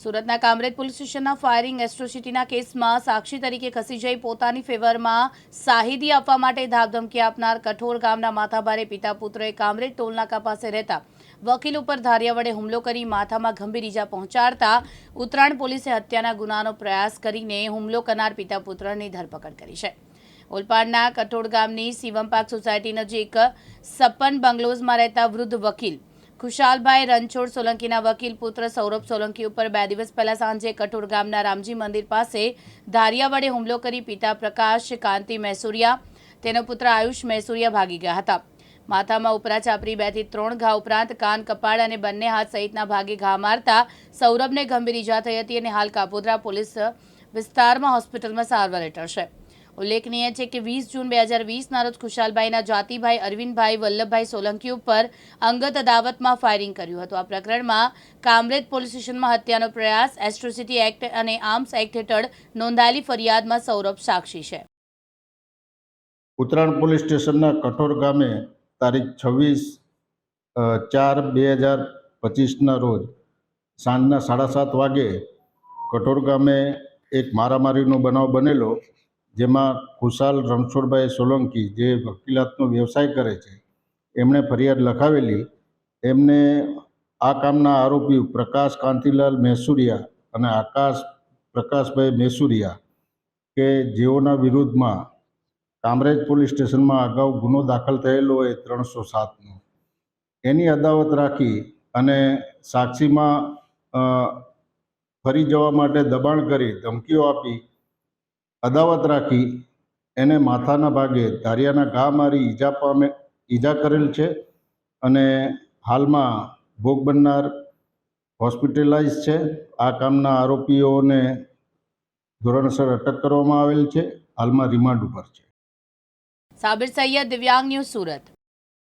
સુરતના કામરેજ પોલીસ સ્ટેશનના ફાયરિંગ એસ્ટ્રોસિટીના કેસમાં સાક્ષી તરીકે ખસી જઈ પોતાની ફેવરમાં સાહિદી આપવા માટે ધાકધમકી આપનાર કઠોર ગામના માથાભારે પિતા પુત્રએ કામરેજ ટોલનાકા પાસે રહેતા વકીલ ઉપર ધારિયા વડે હુમલો કરી માથામાં ગંભીર ઈજા પહોંચાડતા ઉત્તરાયણ પોલીસે હત્યાના ગુનાનો પ્રયાસ કરીને હુમલો કરનાર પિતા પુત્રની ધરપકડ કરી છે. ઓલપાડના કઠોળ ગામની શિવમ પાર્ક સોસાયટી નજીક સપન બંગલોઝમાં રહેતા વૃદ્ધ વકીલ ખુશાલભાઈ રણછોડ સોલંકીના વકીલ પુત્ર સૌરભ સોલંકી ઉપર બે દિવસ પહેલા સાંજે કઠોર ગામના રામજી મંદિર પાસે ધારિયા વડે હુમલો કરી પિતા પ્રકાશ, કાંતિ મૈસુરિયા, તેનો પુત્ર આયુષ મૈસુરિયા ભાગી ગયા હતા. માથામાં ઉપરા ચાપરી બેથી ત્રણ ઘા ઉપરાંત કાન કપાળ અને બંને હાથ સહિતના ભાગે ઘા મારતા સૌરભને ગંભીર ઈજા થઈ હતી અને હાલ કાપોદ્રા પોલીસ વિસ્તારમાં હોસ્પિટલમાં સારવાર હેઠળ છે. ઉલ્લેખનીય છે કે વીસ જૂન બે હજાર વીસના રોજ ખુશાલભાઈના જાતિભાઈ અરવિંદભાઈ વલ્લભભાઈ સોલંકી ઉપર અંગત અદાવતમાં ફાયરિંગ કર્યું હતું. આ પ્રકરણમાં કામરેજ પોલીસ સ્ટેશનમાં હત્યાનો પ્રયાસ એસ્ટ્રોસિટી એક્ટ અને આર્મ્સ એક્ટ હેઠળ નોંધાયેલી ફરિયાદમાં સૌરભ સાક્ષી છે. ઉત્તરાયણ પોલીસ સ્ટેશનના કઠોર ગામે તારીખ છવ્વીસ ચાર બે હજાર પચીસના રોજ સાંજના સાડા સાત વાગે કઠોર ગામે એક મારામારીનો બનાવ બનેલો જેમાં ખુશાલ રણછોડભાઈ સોલંકી જે વકીલાતનો વ્યવસાય કરે છે, એમણે ફરિયાદ લખાવેલી. એમને આ કામના આરોપી પ્રકાશ કાંતિલાલ મહેસુરિયા અને આકાશ પ્રકાશભાઈ મહેસુરિયા કે જેઓના વિરુદ્ધમાં કામરેજ પોલીસ સ્ટેશનમાં અગાઉ ગુનો દાખલ થયેલો હોય ત્રણસો સાતનો. એની અદાવત રાખી અને સાક્ષીમાં ફરી જવા માટે દબાણ કરી ધમકીઓ આપી અદાવત રાખી એને માથાના ભાગે ધારિયાના ઘા મારી ઈજા પામે, ઈજા કરેલ છે અને હાલમાં ભોગ બનનાર હોસ્પિટલાઇઝ છે. આ કામના આરોપીઓને ધોરણસર અટક કરવામાં આવેલ છે. હાલમાં રિમાન્ડ ઉપર છે. સાબિર સૈયદ દિવ્યાંગ ન્યૂઝ સુરત.